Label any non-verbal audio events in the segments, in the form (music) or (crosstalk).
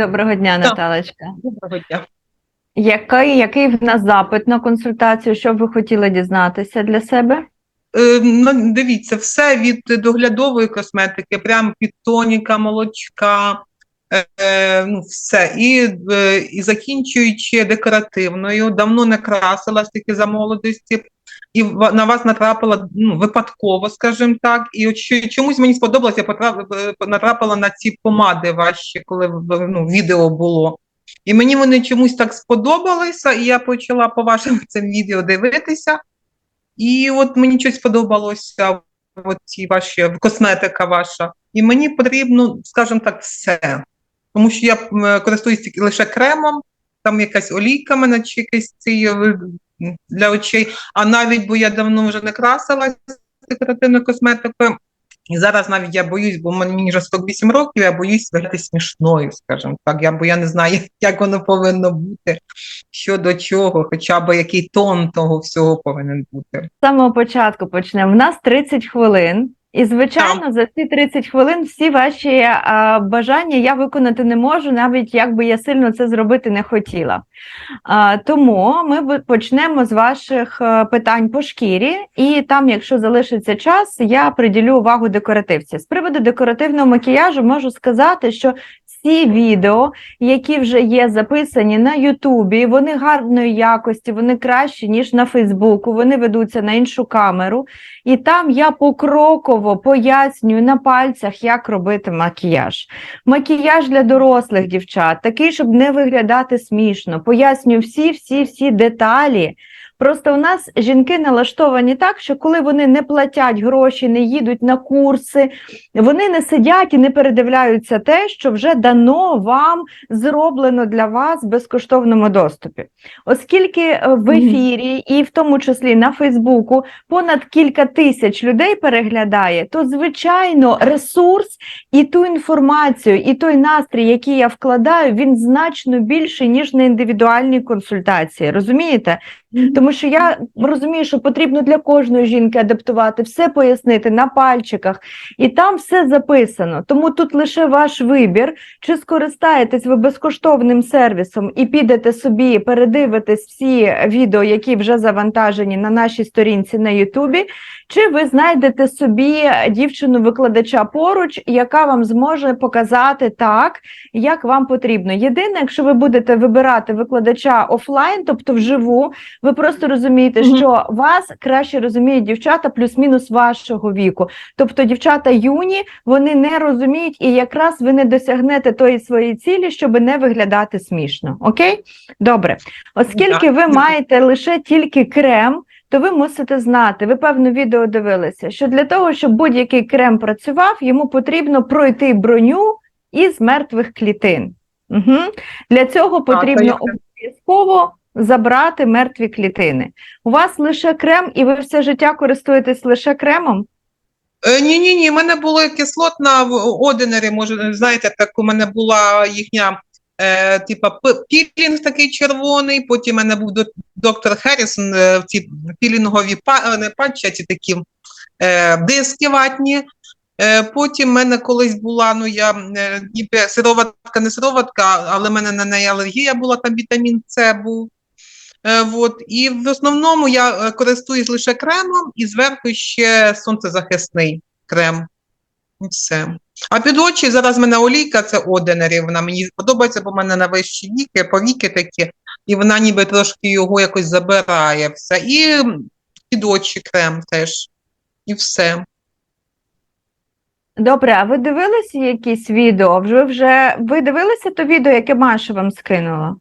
Доброго дня, Так. Наталочка. Доброго дня. Який, який в нас запит на консультацію? Що б ви хотіли дізнатися для себе? Е, ну, дивіться, все від доглядової косметики, прям від тоніка, молочка, е, е, ну, все. І, е, і закінчуючи декоративною, давно не красилась тільки за молодості, і на вас натрапила ну, випадково, скажімо так. І чомусь мені сподобалось, я потрапила, натрапила на ці помади ваші, коли ну, відео було. І мені вони чомусь так сподобалися, і я почала по вашим (laughs) цим відео дивитися. І от мені щось сподобалося, от ці ваші косметика ваша. І мені потрібно, скажімо так, все. Тому що я користуюсь лише кремом, там якась олійка мене чи якась ці е, для очей. А навіть бо я давно вже не красилася декоративною косметикою. І зараз навіть я боюсь, бо мені вже 48 років, я боюсь виглядати смішною, скажімо так. Я, бо я не знаю, (laughs) як воно повинно бути, що до чого, хоча б який тон того всього повинен бути. З самого початку почнемо. У нас 30 хвилин. І, звичайно, за ці 30 хвилин всі ваші а, бажання я виконати не можу, навіть якби я сильно це зробити не хотіла. А, тому ми почнемо з ваших е, питань по шкірі, і там, якщо залишиться час, я приділю увагу декоративці. З приводу декоративного макіяжу можу сказати, що всі відео, які вже є записані на Ютубі, вони гарної якості, вони кращі, ніж на Фейсбуку, вони ведуться на іншу камеру. І там я покроково пояснюю на пальцях, як робити макіяж. Макіяж для дорослих дівчат, такий, щоб не виглядати смішно. Пояснюю всі, всі, всі деталі. Просто у нас жінки налаштовані так, що коли вони не платять гроші, не їдуть на курси, вони не сидять і не передивляються те, що вже дано вам зроблено для вас в безкоштовному доступі. Оскільки е, в ефірі, і в тому числі на Фейсбуку, понад кілька тисяч людей переглядає, то звичайно ресурс і ту інформацію, і той настрій, який я вкладаю, він значно більший, ніж на індивідуальні консультації. Розумієте? Тому що я розумію, що потрібно для кожної жінки адаптувати, все пояснити на пальчиках, і там все записано. Тому тут лише ваш вибір, чи скористаєтесь ви безкоштовним сервісом і підете собі, передивитесь всі відео, які вже завантажені на нашій сторінці на Ютубі, чи ви знайдете собі дівчину-викладача поруч, яка вам зможе показати так, як вам потрібно. Єдине, якщо ви будете вибирати викладача офлайн, тобто вживу, ви просто розумієте, що вас краще розуміють дівчата плюс-мінус вашого віку. Тобто дівчата юні, вони не розуміють, і якраз ви не досягнете тої своєї цілі, щоб не виглядати смішно. Окей? Добре. Оскільки ви маєте лише тільки крем, то ви мусите знати, ви певно відео дивилися, що для того, щоб будь-який крем працював, йому потрібно пройти броню із мертвих клітин. Угу. Для цього потрібно обов'язково забрати мертві клітини. У вас лише крем, і ви все життя користуєтесь лише кремом? Е, Ні, ні, ні, в мене було кислотна в Одинері, може, знаєте, так у мене була їхня, е, типа, пілінг такий червоний, потім в мене був доктор Херрісон, е, ці пілінгові па, е, такі е, диски ватні. Е, потім в мене колись була, ну я е, ніби сироватка, не сироватка, але в мене на неї алергія була, там вітамін С був. Е, вот. І в основному я е, користуюсь лише кремом і зверху ще сонцезахисний крем. Все. А під очі зараз в мене олійка, це Оденері, вона мені подобається, бо в мене на вищі віки, повіки такі, і вона ніби трошки його якось забирає все. І під очі крем теж. І все. Добре, а ви дивилися якісь відео? Ви вже ви дивилися то відео, яке Маша вам скинула?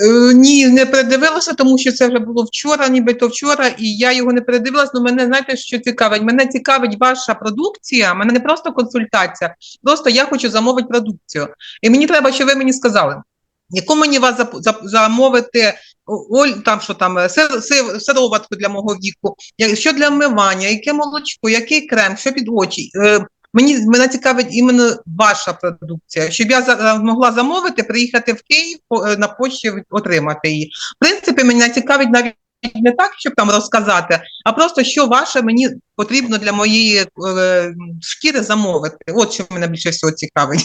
Е, ні, не передивилася, тому що це вже було вчора, нібито вчора, і я його не передивилася. Ну, мене знаєте, що цікавить? Мене цікавить ваша продукція, мене не просто консультація, просто я хочу замовити продукцію. І мені треба, щоб ви мені сказали, яку мені вас замовити, оль, там що там, сир, сир, сироватку для мого віку, що для вмивання, яке молочко, який крем, що під очі. Е, Мені мене цікавить іменно ваша продукція, щоб я змогла замовити, приїхати в Київ е, на почті отримати її. В принципі, мене цікавить навіть не так, щоб там розказати, а просто що ваше мені потрібно для моєї е, шкіри замовити. От що мене більше всього цікавить.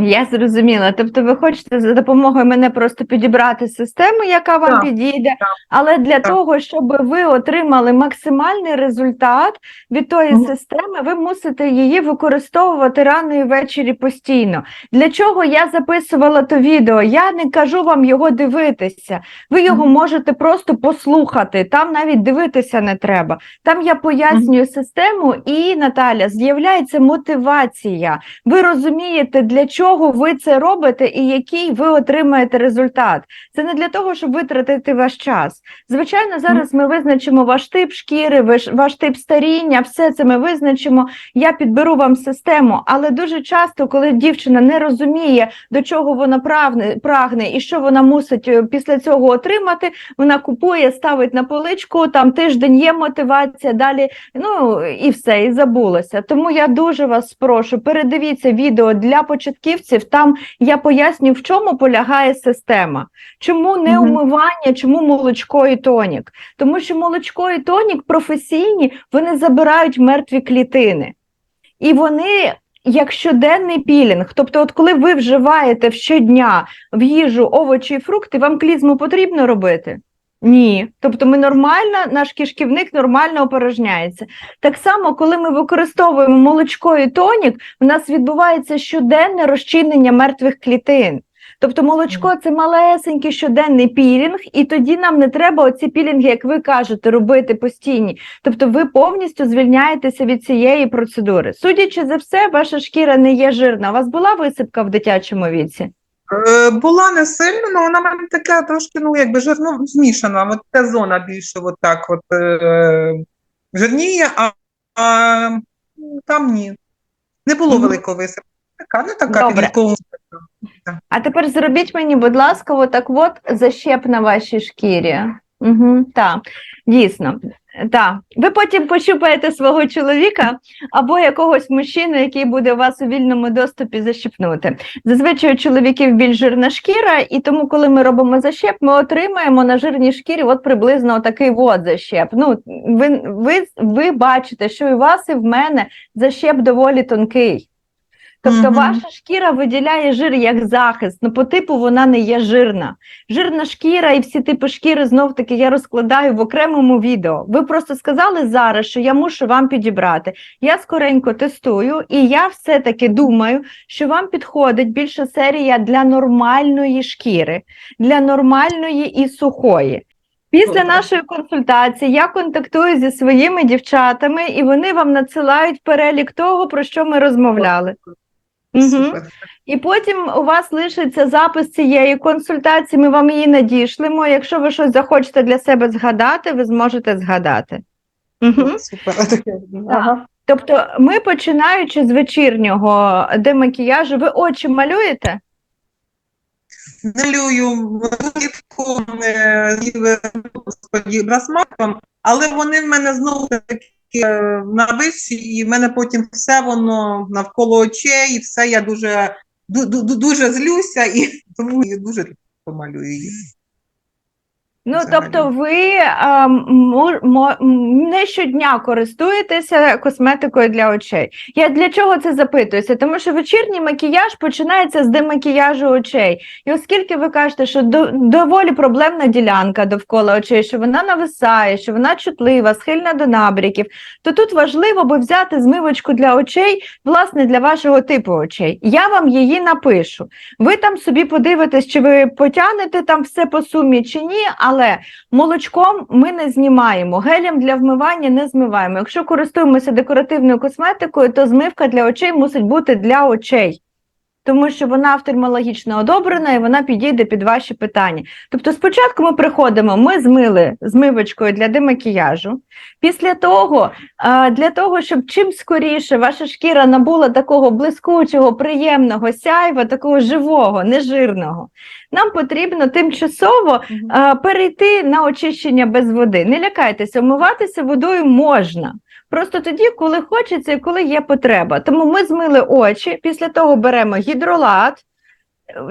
Я зрозуміла. Тобто, ви хочете за допомогою мене просто підібрати систему, яка вам Так, підійде, так, але для так. того, щоб ви отримали максимальний результат від тої Мгм. системи, ви мусите її використовувати рано і ввечері постійно. Для чого я записувала то відео? Я не кажу вам його дивитися. Ви його Мгм. можете просто послухати. Там навіть дивитися не треба. Там я пояснюю систему, і Наталя з'являється мотивація. Ви розумієте, для чого ви це робите і який ви отримаєте результат. Це не для того, щоб витратити ваш час. Звичайно, зараз ми визначимо ваш тип шкіри, ваш, ваш тип старіння, все це ми визначимо. Я підберу вам систему, але дуже часто, коли дівчина не розуміє, до чого вона прагне, прагне і що вона мусить е, після цього отримати, вона купує, ставить на поличку, там тиждень є мотивація, далі ну і все, і забулося. Тому я дуже вас прошу, передивіться відео для початківців. Там я поясню, в чому полягає система. Чому не умивання, чому молочко і тонік? Тому що молочко і тонік професійні, вони забирають мертві клітини. І вони. Як щоденний пілінг, тобто, от коли ви вживаєте щодня в їжу овочі і фрукти, вам клізму потрібно робити? Ні. Тобто ми нормально, наш кишківник нормально опорожняється. Так само, коли ми використовуємо молочко і тонік, у нас відбувається щоденне розчинення мертвих клітин. Тобто молочко це малесенький щоденний пілінг, і тоді нам не треба оці пілінги, як ви кажете, робити постійні. Тобто ви повністю звільняєтеся від цієї процедури. Судячи за все, ваша шкіра не є жирна. У вас була висипка в дитячому віці? Е, Була не сильно, але вона в мене така трошки, ну, якби жирно змішана. От та зона більше от так от е, жирніє, а, а там ні. Не було великого висипу. Така, ну така Добре. А тепер зробіть мені, будь ласка, отак от защеп на вашій шкірі. Угу, так, дійсно. Так. Ви потім пощупаєте свого чоловіка або якогось мужчину, який буде вас у вільному доступі защипнути. Зазвичай у чоловіків більш жирна шкіра, і тому, коли ми робимо защеп, ми отримаємо на жирній шкірі от приблизно такий от защеп. Ну, ви, ви, ви бачите, що і у вас, і в мене защеп доволі тонкий. Тобто Мгм. ваша шкіра виділяє жир як захист, ну по типу вона не є жирна. Жирна шкіра і всі типи шкіри знов таки я розкладаю в окремому відео. Ви просто сказали зараз, що я мушу вам підібрати. Я скоренько тестую, і я все-таки думаю, що вам підходить більше серія для нормальної шкіри, для нормальної і сухої. Після нашої консультації я контактую зі своїми дівчатами, і вони вам надсилають перелік того, про що ми розмовляли. Супер. І потім у вас лишиться запис цієї консультації, ми вам її надішлемо. Якщо ви щось захочете для себе згадати, ви зможете згадати. Угу. Супер. (laughs) Ага. Тобто, ми починаючи з вечірнього демакіяжу, ви очі малюєте? Малюю влітку з господі, але вони в мене знову таки е, на і в мене потім все воно навколо очей, і все я дуже, ду- ду- дуже злюся, і (laughs) тому я дуже помалюю малюю їх. Ну, Взагалі. тобто, ви а, мо- мо- не щодня користуєтеся косметикою для очей. Я для чого це запитуюся? Тому що вечірній макіяж починається з демакіяжу очей. І оскільки ви кажете, що до, доволі проблемна ділянка довкола очей, що вона нависає, що вона чутлива, схильна до набряків, то тут важливо би взяти змивочку для очей, власне, для вашого типу очей. Я вам її напишу. Ви там собі подивитесь, чи ви потягнете там все по сумі, чи ні, але молочком ми не знімаємо, гелем для вмивання не змиваємо. Якщо користуємося декоративною косметикою, то змивка для очей мусить бути для очей. Тому що вона офтальмологічно одобрена і вона підійде під ваші питання. Тобто, спочатку ми приходимо, ми змили змивочкою для демакіяжу. Після того, для того, щоб чим скоріше ваша шкіра набула такого блискучого, приємного сяйва, такого живого, нежирного, нам потрібно тимчасово перейти на очищення без води. Не лякайтеся, вмиватися водою можна. Просто тоді, коли хочеться і коли є потреба. Тому ми змили очі, після того беремо гідролат,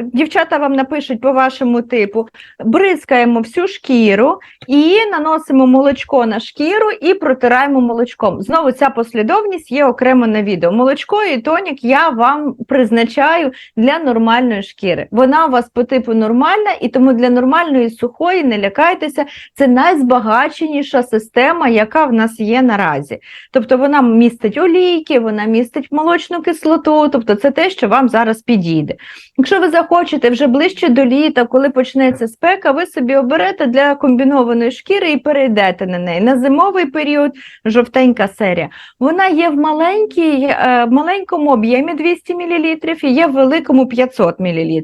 дівчата вам напишуть по вашому типу, бризкаємо всю шкіру і наносимо молочко на шкіру і протираємо молочком. Знову ця послідовність є окремо на відео. Молочко і тонік я вам призначаю для нормальної шкіри. Вона у вас по типу нормальна, і тому для нормальної сухої не лякайтеся. Це найзбагаченіша система, яка в нас є наразі. Тобто вона містить олійки, вона містить молочну кислоту, тобто це те, що вам зараз підійде. Якщо ви захочете вже ближче до літа, коли почнеться спека, ви собі оберете для комбінованої шкіри і перейдете на неї. На зимовий період жовтенька серія. Вона є в маленькій, е, в маленькому об'ємі 200 мл і є в великому 500 мл.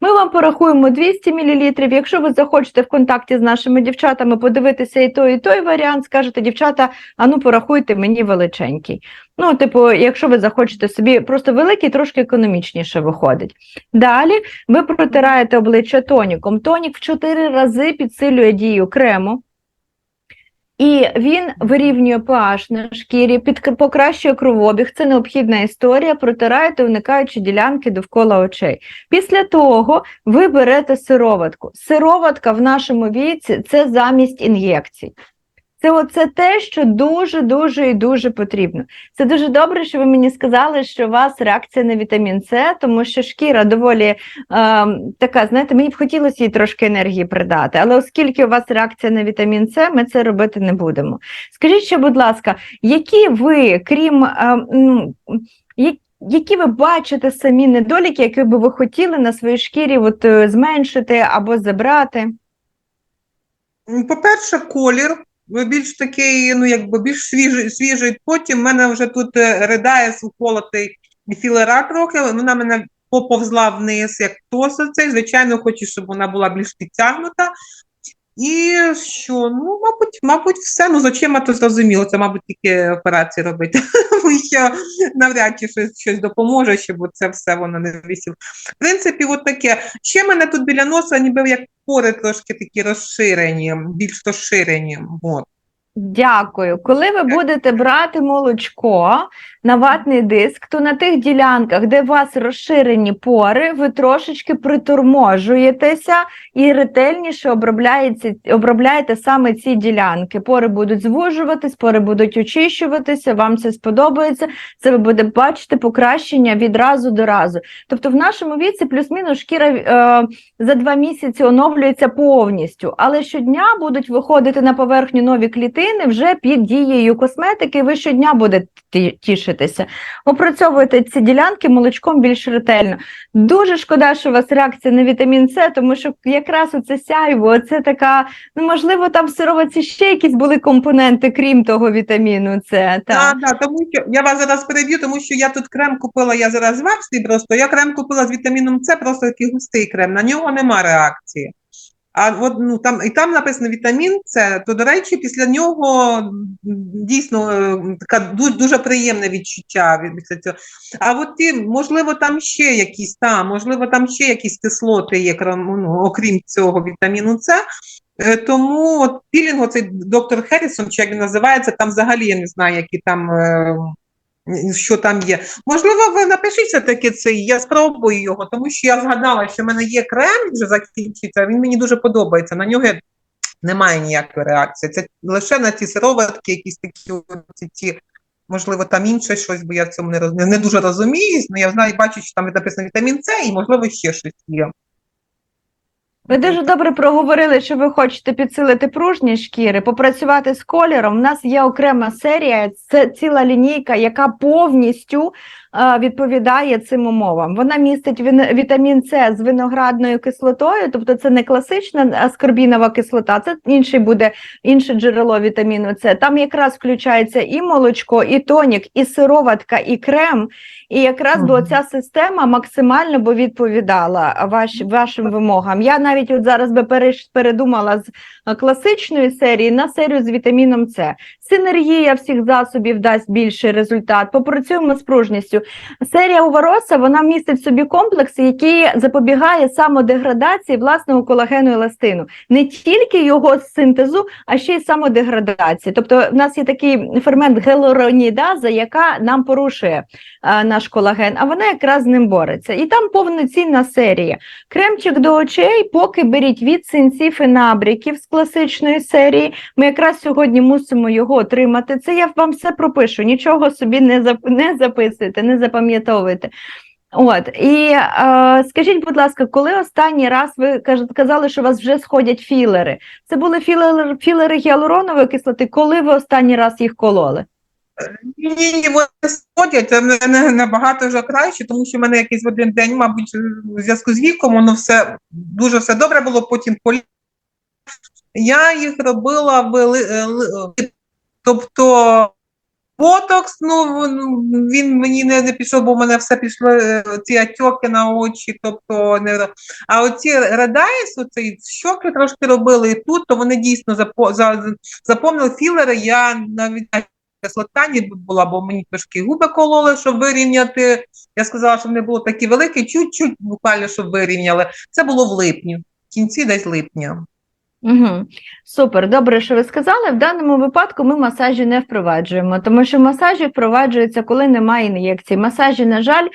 Ми вам порахуємо 200 мл. Якщо ви захочете в контакті з нашими дівчатами подивитися і той, і той варіант, скажете, дівчата, а ну порахуйте мені величенький. Ну, типу, якщо ви захочете собі, просто великий трошки економічніше виходить. Далі ви протираєте обличчя тоніком. Тонік в 4 рази підсилює дію крему. І він вирівнює pH на шкірі, під, покращує кровообіг. Це необхідна історія. Протираєте, уникаючи ділянки довкола очей. Після того ви берете сироватку. Сироватка в нашому віці це замість ін'єкцій. Це оце те, що дуже дуже і дуже потрібно. Це дуже добре, що ви мені сказали, що у вас реакція на вітамін С, тому що шкіра доволі е, така, знаєте, мені б хотілося їй трошки енергії придати, але оскільки у вас реакція на вітамін С, ми це робити не будемо. Скажіть ще, будь ласка, які ви, крім е, я- які ви бачите самі недоліки, які би ви хотіли на своїй шкірі от, е, зменшити або забрати? По-перше, колір е, більш такий, ну якби більш свіжий, свіжий. Потім в мене вже тут е, ридає сухолотий філера трохи, вона мене поповзла вниз, як тосо цей. Звичайно, хочу, щоб вона була більш підтягнута. І що? Ну, мабуть, мабуть, все. Ну, з очима то зрозуміло, це, мабуть, тільки операції робити. (laughs) Тому що навряд чи щось, щось допоможе, щоб це все воно не висіло. В принципі, от таке. Ще мене тут біля носа, ніби як пори трошки такі розширені, більш розширені. От. Дякую. Коли ви будете брати молочко на ватний диск, то на тих ділянках, де у вас розширені пори, ви трошечки приторможуєтеся і ретельніше обробляєте, обробляєте саме ці ділянки. Пори будуть звужуватись, пори будуть очищуватися, вам це сподобається. Це ви будете бачити покращення від разу до разу. Тобто в нашому віці плюс-мінус шкіра е, за два місяці оновлюється повністю, але щодня будуть виходити на поверхню нові клітини вже під дією косметики. Ви щодня будете тішитися. Опрацьовуйте ці ділянки молочком більш ретельно. Дуже шкода, що у вас реакція на вітамін С, тому що якраз оце сяйво, це така, ну можливо, там в сироватці ще якісь були компоненти, крім того вітаміну С. Так. Так, так, тому що я вас зараз переб'ю, тому що я тут крем купила, я зараз в просто, я крем купила з вітаміном С, просто такий густий крем, на нього нема реакції. А от ну там і там написано вітамін С, то до речі, після нього дійсно е, така дуже, дуже приємне відчуття від після цього. А от ті, можливо, там ще якісь там, можливо, там ще якісь кислоти є, ну, окрім цього вітаміну С. Е, Тому от пілінг, оцей доктор Херрісон, чи як він називається, там взагалі я не знаю, які там. Що там є. Можливо, ви напишіть все-таки цей, я спробую його, тому що я згадала, що в мене є крем, вже закінчиться, він мені дуже подобається. На нього немає ніякої реакції. Це лише на ці сироватки, якісь такі оці ті, можливо, там інше щось, бо я в цьому не, роз, не, дуже розуміюсь, але я знаю, бачу, що там написано вітамін С і, можливо, ще щось є. Ви дуже добре проговорили, що ви хочете підсилити пружність шкіри, попрацювати з кольором. У нас є окрема серія, це ціла лінійка, яка повністю відповідає цим умовам. Вона містить вітамін С з виноградною кислотою, тобто це не класична аскорбінова кислота, це інший буде інше джерело вітаміну С. Там якраз включається і молочко, і тонік, і сироватка, і крем. І якраз би Мгм. оця система максимально би відповідала ваш, вашим вимогам. Я навіть от зараз би передумала з е, класичної серії на серію з вітаміном С. синергія всіх засобів дасть більший результат. Попрацюємо з пружністю. Серія Увароса вона містить в собі комплекс, який запобігає самодеградації власного колагену еластину. Не тільки його синтезу, а ще й самодеградації. Тобто, в нас є такий фермент гелоронідаза, яка нам порушує а, наш колаген, а вона якраз з ним бореться. І там повноцінна серія. Кремчик до очей, поки беріть від синців і набряків з класичної серії. Ми якраз сьогодні мусимо його отримати. Це я вам все пропишу. Нічого собі не зап... не записуйте, не запам'ятовуйте. От і е, скажіть, будь ласка, коли останній раз ви казали, що у вас вже сходять філери? Це були філери, філери гіалуронової кислоти. Коли ви останній раз їх кололи? Ні, ні, вони сходять, це в набагато вже краще, тому що в мене якийсь в один день, мабуть, в зв'язку з віком, воно все дуже все добре було, потім полі. Я їх робила вели... тобто ботокс, ну він- мені не, не пішов, бо в мене все пішло е, ці атьоки на очі, тобто не а оці редайс, оцей щоки трошки робили і тут, то вони дійсно запо... за... запомнили філери. Я навіть кислота ніби була, бо мені трошки губи кололи, щоб вирівняти. Я сказала, що вони були такі великі, чуть-чуть буквально, щоб вирівняли. Це було в липні, в кінці десь липня. Угу. Супер, добре, що ви сказали. В даному випадку ми масажі не впроваджуємо, тому що масажі впроваджуються, коли немає ін'єкцій. Масажі, на жаль,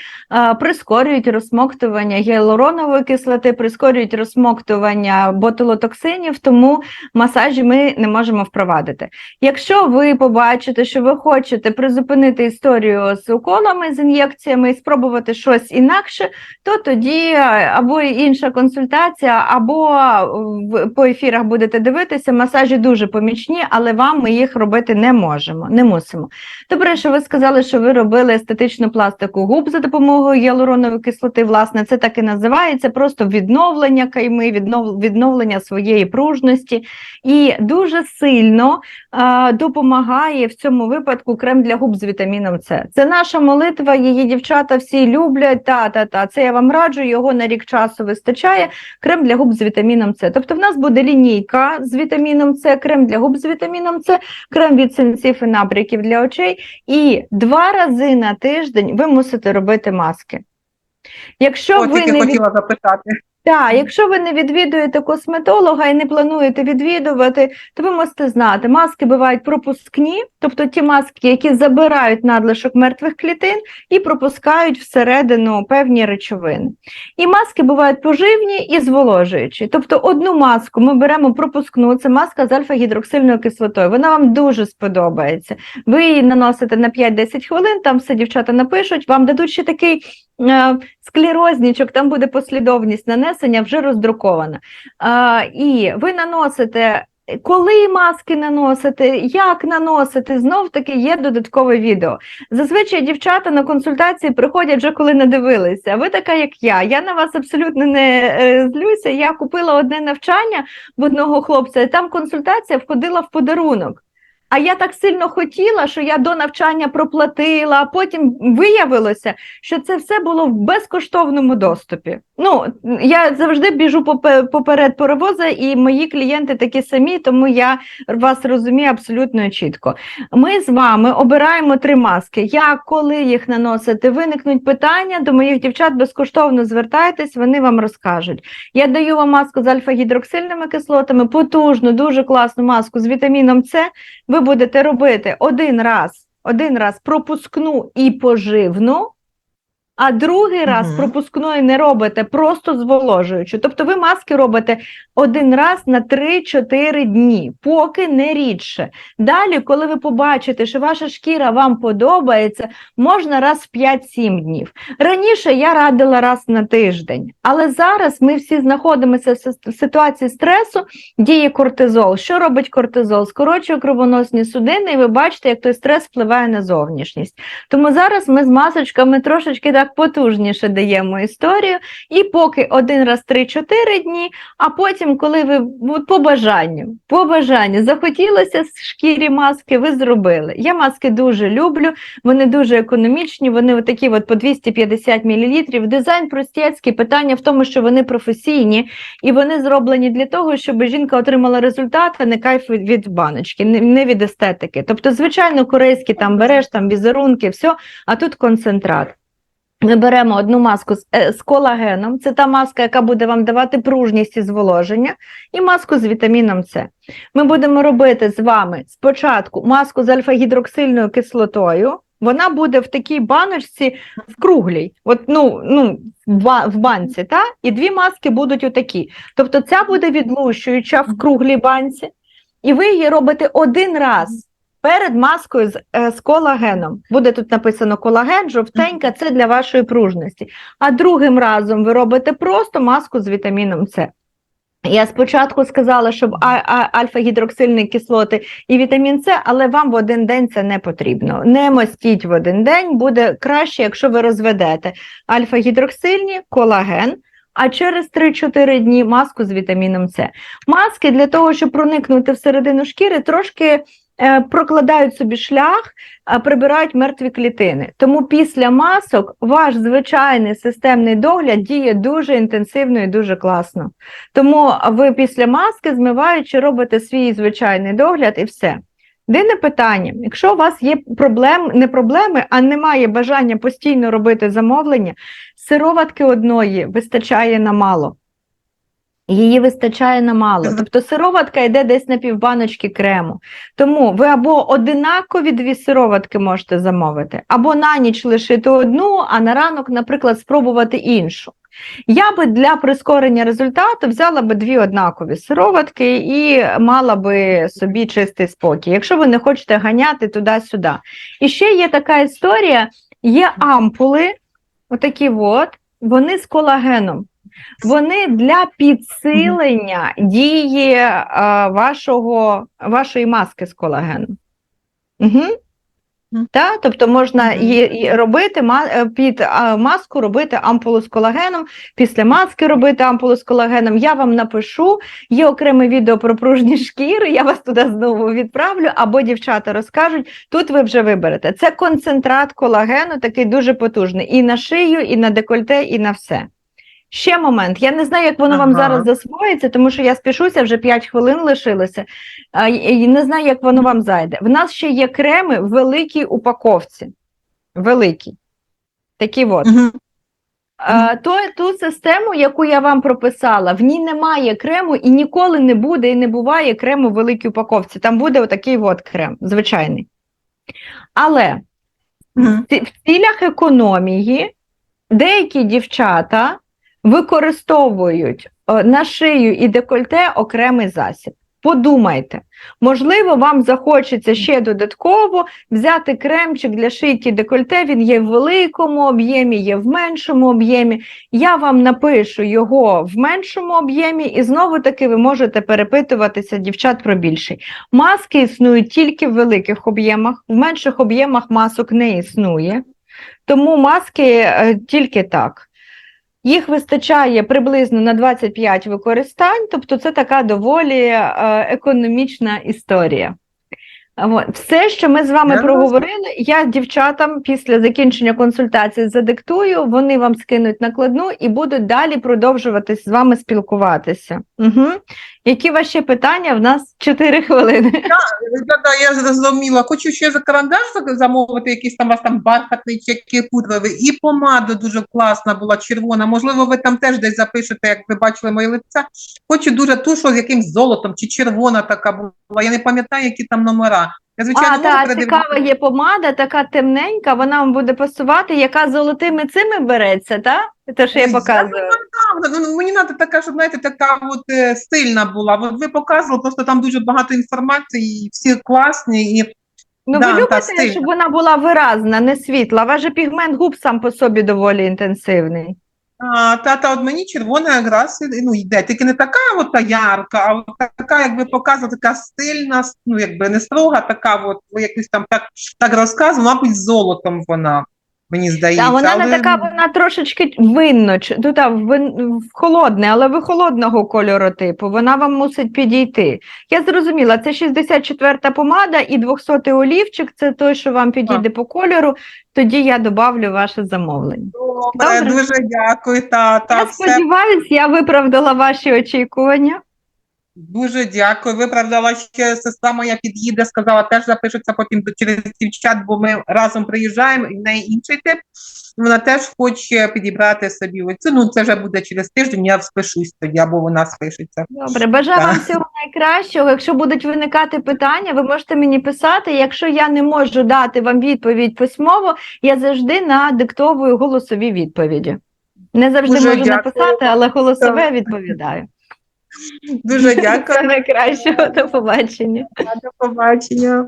прискорюють розсмоктування гіалуронової кислоти, прискорюють розсмоктування ботулотоксинів, тому масажі ми не можемо впровадити. Якщо ви побачите, що ви хочете призупинити історію з уколами, з ін'єкціями і спробувати щось інакше, то тоді або інша консультація, або по ефірах будете дивитися. Масажі дуже помічні, але вам ми їх робити не можемо, не мусимо. Добре, що ви сказали, що ви робили естетичну пластику губ за допомогою гіалуронової кислоти. Власне, це так і називається просто відновлення кайми, віднов- відновлення своєї пружності. І дуже сильно е, допомагає в цьому випадку крем для губ з вітаміном С. Це наша молитва, її дівчата всі люблять. Та, та, та. Це я вам раджу, його на рік часу вистачає. Крем для губ з вітаміном С. Тобто в нас буде лінійка з вітаміном С, крем для губ з вітаміном С, крем від синців і набряків для очей. І два рази на тиждень ви мусите робити маски. Якщо О, ви не хотіла запитати. Так, якщо ви не відвідуєте косметолога і не плануєте відвідувати, то ви мусите знати, маски бувають пропускні, тобто ті маски, які забирають надлишок мертвих клітин і пропускають всередину певні речовини. І маски бувають поживні і зволожуючі. Тобто одну маску ми беремо пропускну, це маска з альфа-гідроксильною кислотою. Вона вам дуже сподобається. Ви її наносите на 5-10 хвилин, там все дівчата напишуть, вам дадуть ще такий склерознічок, там буде послідовність нанесення вже роздрукована. І ви наносите. Коли маски наносити, як наносити, знов таки є додаткове відео. Зазвичай дівчата на консультації приходять вже коли надивилися. Ви така, як я. Я на вас абсолютно не е, злюся. Я купила одне навчання в одного хлопця, і там консультація входила в подарунок. А я так сильно хотіла, що я до навчання проплатила, а потім виявилося, що це все було в безкоштовному доступі. Ну, я завжди біжу поперед паровоза, і мої клієнти такі самі, тому я вас розумію абсолютно чітко. Ми з вами обираємо три маски. Як, коли їх наносити, виникнуть питання до моїх дівчат, безкоштовно звертайтесь, вони вам розкажуть. Я даю вам маску з альфа-гідроксильними кислотами, потужну, дуже класну маску з вітаміном С. Ви будете робити один раз, один раз пропускну і поживну. А другий раз пропускної не робите, просто зволожуючи. Тобто ви маски робите один раз на 3-4 дні, поки не рідше. Далі, коли ви побачите, що ваша шкіра вам подобається, можна раз в 5-7 днів. Раніше я радила раз на тиждень, але зараз ми всі знаходимося в в ситуації стресу, діє кортизол. Що робить кортизол? Скорочує кровоносні судини, і ви бачите, як той стрес впливає на зовнішність. Тому зараз ми з масочками трошечки так так потужніше даємо історію. І поки один раз 3-4 дні, а потім, коли ви по бажанню, по бажанню захотілося шкірі маски, ви зробили. Я маски дуже люблю, вони дуже економічні, вони такі от по 250 мл. Дизайн простецький, питання в тому, що вони професійні і вони зроблені для того, щоб жінка отримала результат, а не кайф від, баночки, не від естетики. Тобто, звичайно, корейські там береш там візерунки, все, а тут концентрат. Ми беремо одну маску з, е, з колагеном, це та маска, яка буде вам давати пружність і зволоження, і маску з вітаміном С. Ми будемо робити з вами спочатку маску з альфа-гідроксильною кислотою. Вона буде в такій баночці в круглій, от, ну, ну, в банці, та? і дві маски будуть отакі. Тобто ця буде відлущуюча в круглій банці, і ви її робите один раз перед маскою з, е, з колагеном. Буде тут написано колаген, жовтенька, це для вашої пружності. А другим разом ви робите просто маску з вітаміном С. Я спочатку сказала, щоб альфа-гідроксильні кислоти і вітамін С, але вам в один день це не потрібно. Не мастіть в один день, буде краще, якщо ви розведете альфа-гідроксильні, колаген, а через 3-4 дні маску з вітаміном С. Маски для того, щоб проникнути всередину шкіри, трошки прокладають собі шлях, а прибирають мертві клітини. Тому після масок ваш звичайний системний догляд діє дуже інтенсивно і дуже класно. Тому ви після маски, змиваючи, робите свій звичайний догляд і все. Єдине питання: якщо у вас є проблем, не проблеми, а немає бажання постійно робити замовлення, сироватки одної вистачає на мало. Її вистачає на мало. Тобто сироватка йде десь на півбаночки крему. Тому ви або одинакові дві сироватки можете замовити, або на ніч лишити одну, а на ранок, наприклад, спробувати іншу. Я би для прискорення результату взяла би дві однакові сироватки і мала би собі чистий спокій, якщо ви не хочете ганяти туди-сюди. І ще є така історія: є ампули, отакі от, вони з колагеном. Вони для підсилення дії е, вашого, вашої маски з колагеном. Угу. Так, тобто можна її робити е, під маску робити ампулу з колагеном, після маски робити ампулу з колагеном. Я вам напишу. Є окреме відео про пружні шкіри. Я вас туди знову відправлю, або дівчата розкажуть. Тут ви вже виберете. Це концентрат колагену, такий дуже потужний. І на шию, і на декольте, і на все. Ще момент. Я не знаю, як воно вам зараз засвоїться, тому що я спішуся, вже 5 хвилин лишилося. І- не знаю, як воно вам зайде. В нас ще є креми в великій упаковці. Великі. Такі от. А, то, ту систему, яку я вам прописала, в ній немає крему і ніколи не буде і не буває крему в великій упаковці. Там буде отакий от крем, звичайний. Але ці- в цілях економії деякі дівчата використовують е, на шию і декольте окремий засіб. Подумайте, можливо, вам захочеться ще додатково взяти кремчик для шийки декольте. Він є в великому об'ємі, є в меншому об'ємі. Я вам напишу його в меншому об'ємі, і знову таки ви можете перепитуватися дівчат про більший. Маски існують тільки в великих об'ємах, в менших об'ємах масок не існує. Тому маски е, тільки так. Їх вистачає приблизно на 25 використань, тобто це така доволі е, економічна історія. Все, що ми з вами Я проговорили, я дівчатам після закінчення консультації задиктую, вони вам скинуть накладну і будуть далі продовжувати з вами спілкуватися. Угу. Які ваші питання? В нас 4 хвилини. Да-да, я зрозуміла. Хочу ще за карандаш замовити, якийсь там у вас там бархатний чи який пудровий. І помада дуже класна була, червона. Можливо, ви там теж десь запишете, як ви бачили моє лице. Хочу дуже ту, з якимсь золотом чи червона така була. Я не пам'ятаю, які там номера. Я, звичайно, А, та цікава є помада, така темненька, вона вам буде пасувати, яка золотими цими береться, та? Те, що я показую. Ну, мені треба така, щоб знаєте, така от е, стильна була. Ви показували, просто там дуже багато інформації, і всі класні. І Ну, Да, ви любите, щоб вона була виразна, не світла. Ваш же пігмент губ сам по собі доволі інтенсивний. А, та, от мені червона якраз ну, йде, тільки не така от та ярка, а от така, якби ви така стильна, ну якби не строга, така от, ви якось там так, так розказували, мабуть, золотом вона. Мені здається. Та вона але- не така, вона трошечки винно, ну, та, вин, холодне, але ви холодного кольору типу, вона вам мусить підійти. Я зрозуміла, це 64-та помада і 200-й олівчик, це той, що вам підійде по кольору, тоді я добавлю ваше замовлення. Добре, Добре. дуже дякую. Та, та, я все. сподіваюся, я виправдала ваші очікування. Дуже дякую. Виправдала ще сестра моя під'їде, сказала, теж запишеться потім через дівчат, бо ми разом приїжджаємо, і в неї інший тип. Вона теж хоче підібрати собі оцю. Ну, це вже буде через тиждень, я спишусь тоді, або вона спишеться. Добре, бажаю Так. вам всього найкращого. Якщо будуть виникати питання, ви можете мені писати. Якщо я не можу дати вам відповідь письмово, я завжди надиктовую голосові відповіді. Не завжди Дуже можу дякую. написати, але голосове відповідаю. Дуже дякую. Найкращого, до побачення. До побачення.